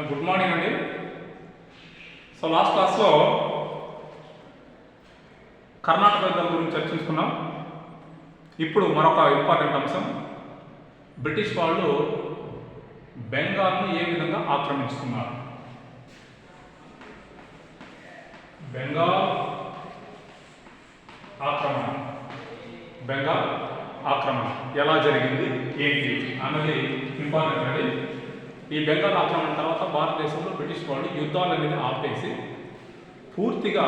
Good morning అండి so last క్లాస్లో కర్ణాటక యుద్ధం గురించి చర్చించుకున్నాం. ఇప్పుడు మరొక ఇంపార్టెంట్ అంశం. బ్రిటిష్ వాళ్ళు బెంగాల్ని ఏ విధంగా ఆక్రమించుకున్నారు? బెంగాల్ ఆక్రమణ. బెంగాల్ ఆక్రమణ. ఎలా జరిగింది? ఏంటి? అన్నది ఇంపార్టెంట్ అండి. ఈ బెంగాల్ ఆక్రమణ తర్వాత భారతదేశంలో బ్రిటిష్ వాళ్ళు యుద్ధాలు అనేది ఆపేసి పూర్తిగా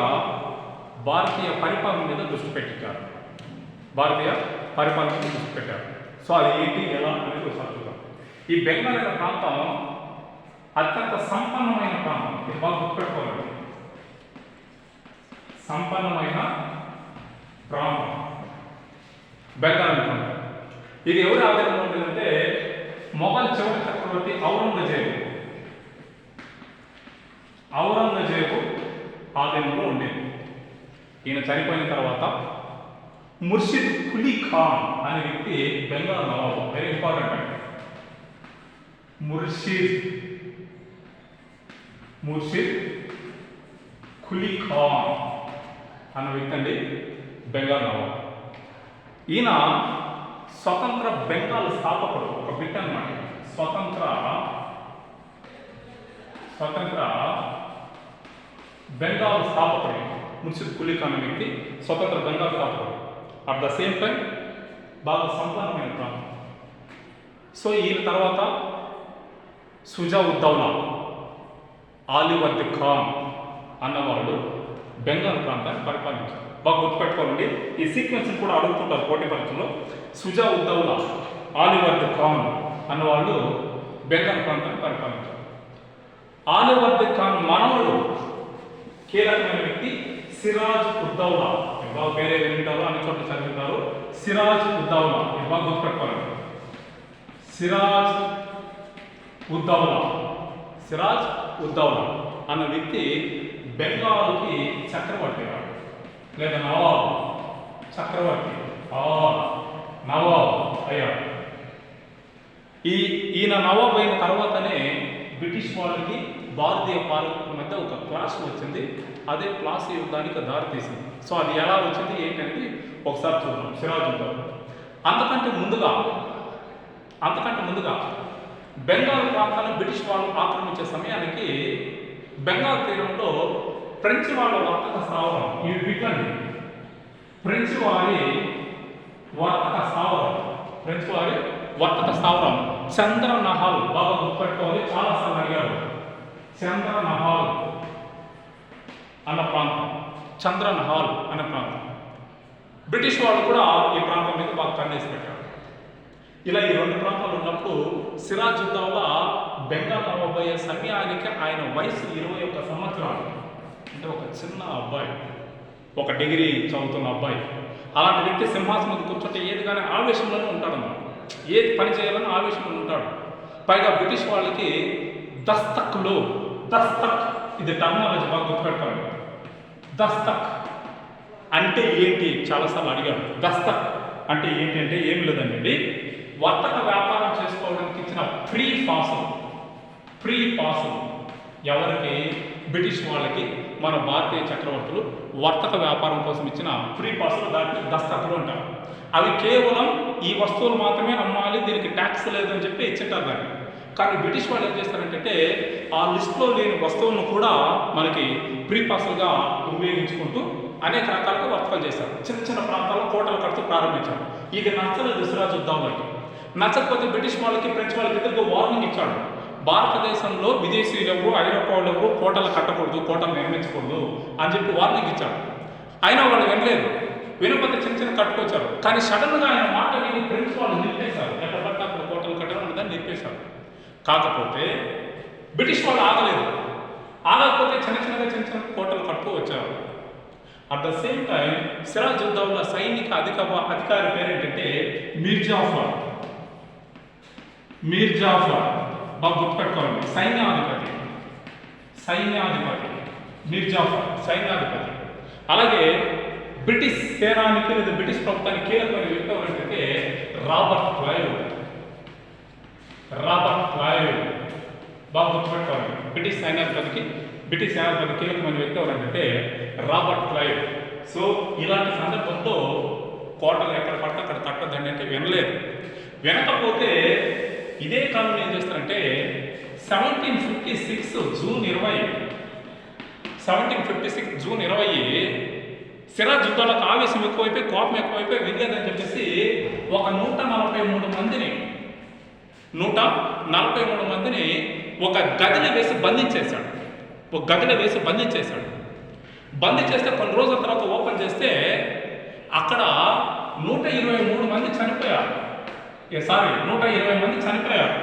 భారతీయ పరిపాలన మీద దృష్టి పెట్టించారు. భారతీయ పరిపాలన మీద దృష్టి పెట్టారు. సో అది ఏంటి ఎలా అనేది ఒకసారి చూద్దాం. ఈ బెంగాల్ అనే ప్రాంతం అత్యంత సంపన్నమైన ప్రాంతం. ఇది బాగా గుర్తుపెట్టుకోవాలి. సంపన్నమైన ప్రాంతం. బెంగాల్ ప్రాంతం. ఇది ఎవరి ఆధారంలో ఉండేదంటే మొఘల్ చివరి చక్రవర్తి ఔరంగజేబు. ఔరంగజేబు ఆధీనంలో ఉండేది. ఈయన చనిపోయిన తర్వాత ముర్షిద్ కులీ ఖాన్ అనే వ్యక్తి బెంగాల్ నవాబు వెరీ ఇంపార్టెంట్ అండి ముర్షిద్ ముర్షిద్ కులీ ఖాన్ అన్న వ్యక్తి అండి బెంగాల్ నవాబు. ఈయన స్వతంత్ర బెంగాల్ స్థాపకుడు ఒక బిట్ అన్నమాట. స్వతంత్ర స్వతంత్ర బెంగాల్ స్థాపకుడు మున్సిద్ కులీ ఖాన్ వ్యక్తి స్వతంత్ర బెంగాల్ స్థాపకుడు. అట్ ద సేమ్ టైం బాగా సంపన్నమైన ప్రాంతం. సో ఈయన తర్వాత సుజా ఉద్దౌలా ఆలివర్ది ఖాన్ అన్నవాళ్ళు బెంగాల్ ప్రాంతాన్ని పరిపాలించారు. బాగా గుర్తుపెట్టుకోండి ఈ సీక్వెన్స్ని కూడా అడుగుతుంటారు పోటీ పరీక్షలో సుజా ఉద్దౌలా ఆలివర్ది ఖాన్ అన్నవాళ్ళు బెంగాల్ ప్రాంతాన్ని పరిపాలించారు. ఆలివర్ది ఖాన్ మనవుడు కీలకమైన వ్యక్తి సిరాజ్ ఉద్దౌలా. బాగా పేరే వింటారు అన్ని చోట్ల చదివింటారు. సిరాజ్ ఉద్దౌలా. ఇది గుర్తుపెట్టుకోవాలి. సిరాజ్ ఉద్దౌలా. సిరాజ్ ఉద్దౌలా అన్న వ్యక్తి బెంగాల్కి చక్రవర్తి అయ్యాడు లేదా నవాబు. చక్రవర్తి. నవాబు అయ్యాడు. ఈ ఈయన నవాబ్ అయిన తర్వాతనే బ్రిటిష్ వాళ్ళకి భారతీయ పాలకుల మధ్య ఒక క్లాస్ వచ్చింది. అదే క్లాస్ యుద్ధానికి దారితీసింది సో అది ఎలా వచ్చింది ఏంటనేది ఒకసారి చూద్దాం. సిరాజుద్దాం అంతకంటే ముందుగా అంతకంటే ముందుగా బెంగాల్ ప్రాంతాన్ని బ్రిటిష్ వాళ్ళు ఆక్రమించే సమయానికి బెంగాల్ తీరంలో ఫ్రెంచ్ వాళ్ళ వర్తక స్థావరం ఈ బిట్లండి ఫ్రెంచ్ వారి వర్తక స్థావరం ఫ్రెంచ్ వారి వర్తక స్థావరం. చంద్ర నహాల్ బాగా గుర్తుపెట్టుకోవాలి చాలాసార్లు అడిగారు. చంద్రనహాల్ అన్న ప్రాంతం. చంద్రనహాల్ అనే ప్రాంతం. బ్రిటిష్ వాళ్ళు కూడా ఈ ప్రాంతం మీద బాగా కన్నేసి పెట్టారు ఇలా ఈ రెండు ప్రాంతాలు ఉన్నప్పుడు సిరాజుద్దౌలా బెంగాల్ అవ్వబోయే సమయానికి ఆయన వయసు ఇరవై ఒక్క సంవత్సరాలు. అంటే ఒక చిన్న అబ్బాయి. ఒక డిగ్రీ చదువుతున్న అబ్బాయి. అలాంటి వ్యక్తి సింహాసనం కూర్చుంటే ఏది కానీ ఆవేశంలోనే ఉంటాడన్నమాట. ఏది పని చేయాలని ఆవేశంలో ఉంటాడు. పైగా బ్రిటిష్ వాళ్ళకి దస్తక్లో దస్తక్ ఇది టర్మాలజీ బాగా గుర్తుపెట్టాలి దస్తక్ అంటే ఏంటి? చాలాసార్లు అడిగాడు దస్తక్ అంటే ఏంటి అంటే ఏమి లేదండి వర్తక వ్యాపారం చేసుకోవడానికి ఇచ్చిన ఫ్రీ పాసులు ఫ్రీ పాసులు ఎవరికి? బ్రిటిష్ వాళ్ళకి మన భారతీయ చక్రవర్తులు వర్తక వ్యాపారం కోసం ఇచ్చిన ఫ్రీ పాసులు దాంట్లో దస్తకులు అంటారు. అవి కేవలం ఈ వస్తువులు మాత్రమే అమ్మాలి దీనికి ట్యాక్స్ లేదని చెప్పి ఇచ్చింటారు దాన్ని. కానీ బ్రిటిష్ వాళ్ళు ఏం చేస్తారంటే ఆ లిస్ట్లో లేని వస్తువులను కూడా మనకి ఫ్రీ పాసులుగా ఉపయోగించుకుంటూ అనేక రకాలుగా వర్తకం చేశారు చిన్న చిన్న ప్రాంతాల్లో కోటలు కడుతూ ప్రారంభించారు. ఇది నచ్చలేదు సిరాజ్ ఉద్దౌలాకి నచ్చకపోతే బ్రిటిష్ వాళ్ళకి ఫ్రెంచ్ వాళ్ళకి ఇద్దరికి వార్నింగ్ ఇచ్చాడు. భారతదేశంలో విదేశీయులకు ఐరోపాలకు కోటలు కట్టకూడదు కోటలు నిర్మించకూడదు అని చెప్పి వార్నింగ్ ఇచ్చాడు. అయినా వాళ్ళు వినలేదు. వినకపోతే చిన్న చిన్న కట్టుకొచ్చారు. కానీ సడన్గా ఆయన మాట విని ఫ్రెండ్స్ వాళ్ళు నిలిపేశారు. ఎక్కడ పట్ల అక్కడ కోటలు కట్టడం దాన్ని నిలిపేశారు. కాకపోతే బ్రిటిష్ వాళ్ళు ఆగలేదు. ఆగకపోతే చిన్న చిన్నగా చిన్న చిన్న కోటలు కట్టుకు వచ్చారు. At the same time Siraj Uddaula సైనిక అధిక అధికారి పేరేంటంటే ఏంటంటే మీర్జాఫర్ మీర్జాఫర్ బాగా గుర్తుపెట్టుకోవాలి సైన్యాధిపతి. సైన్యాధిపతి. మీర్జాఫర్. సైన్యాధిపతి. అలాగే బ్రిటిష్ సేనానికి లేదా బ్రిటిష్ ప్రభుత్వానికి కీలకమైన వ్యక్తి ఎవరంటే రాబర్ట్ క్లైవ్. Robert Clive. బాగా గుర్తుపెట్టుకోవాలి బ్రిటిష్ సైన్యాధిపతికి బ్రిటిష్ సేనాధిపతి కీలకమైన వ్యక్తి ఎవరంటే రాబర్ట్ క్లైవ్. సో ఇలాంటి సందర్భంలో కోటలు ఎక్కడ పడితే అక్కడ తట్టదండి అంటే వినలేదు. వినకపోతే ఇదే కాలంలో ఏం చేస్తారంటే సెవెంటీన్ ఫిఫ్టీ సిక్స్ జూన్ ఇరవై సెవెంటీన్ ఫిఫ్టీ సిక్స్ జూన్ ఇరవై సిరాజ్ యుద్ధాలకు ఆవేశం ఎక్కువైపోయి కోపం ఎక్కువైపోయి విలేదని చెప్పేసి ఒక నూట నలభై మూడు మందిని నూట నలభై మూడు మందిని ఒక గదిలో వేసి బంధించేశాడు. ఒక గదిలో వేసి బంధించేశాడు. బంధించేస్తే కొన్ని రోజుల తర్వాత ఓపెన్ చేస్తే అక్కడ నూట ఇరవై మూడు మంది చనిపోయారు. సారీ నూట ఇరవై మంది చనిపోయారు.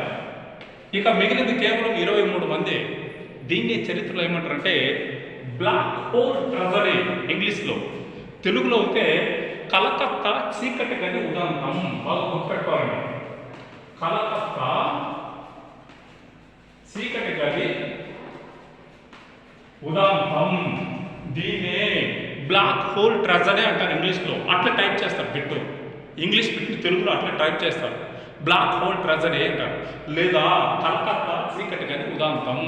ఇక మిగిలింది కేవలం ఇరవై మూడు మంది. దీన్ని చరిత్రలో ఏమంటారంటే బ్లాక్ హోల్ ట్రెజరీ ఇంగ్లీష్లో. తెలుగులో అయితే కలకత్తా చీకటి గది ఉదంతం బాగా గుర్తుపెట్టుకోవాలి. కలకత్తా చీకటి గది ఉదంతం. దీన్నే బ్లాక్ హోల్ ట్రెజరీ అంటారు ఇంగ్లీష్లో. అట్లా టైప్ చేస్తారు బిట్టు. ఇంగ్లీష్ పెట్టి తెలుగులో అట్లా టైప్ చేస్తారు. బ్లాక్ హోల్ ట్రెజరీ అంటారు. లేదా కలకత్తా చీకటి గది ఉదంతం.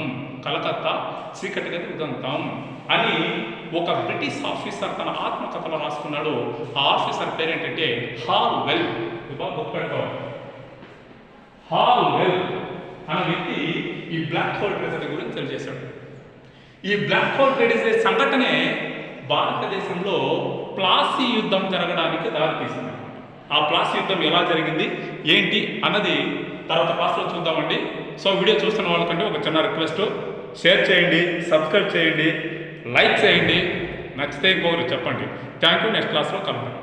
కలకత్తా చీకటి గది ఉదంతం అని ఒక బ్రిటిష్ ఆఫీసర్ తన ఆత్మకథలో రాసుకున్నాడు. ఆ ఆఫీసర్ పేరేంటంటే హాల్ వెల్. బాగా గుర్తుపెట్టుకోవాలి హాల్ వెల్ అనే వ్యక్తి ఈ బ్లాక్ హోల్ ట్రెజరీ గురించి తెలియజేశాడు. ఈ బ్లాక్ హోల్ ట్రేడీస్ సంఘటనే భారతదేశంలో ప్లాసీ యుద్ధం జరగడానికి దారితీసింది. ఆ ప్లాస్ యుద్ధం ఎలా జరిగింది? ఏంటి అన్నది తర్వాత క్లాస్లో చూద్దామండి. సో వీడియో చూస్తున్న వాళ్ళకంటే ఒక చిన్న రిక్వెస్ట్. షేర్ చేయండి సబ్స్క్రైబ్ చేయండి లైక్ చేయండి. నచ్చితే ఇంకొకరు చెప్పండి. థ్యాంక్ యూ నెక్స్ట్ క్లాస్లో కలుద్దాం.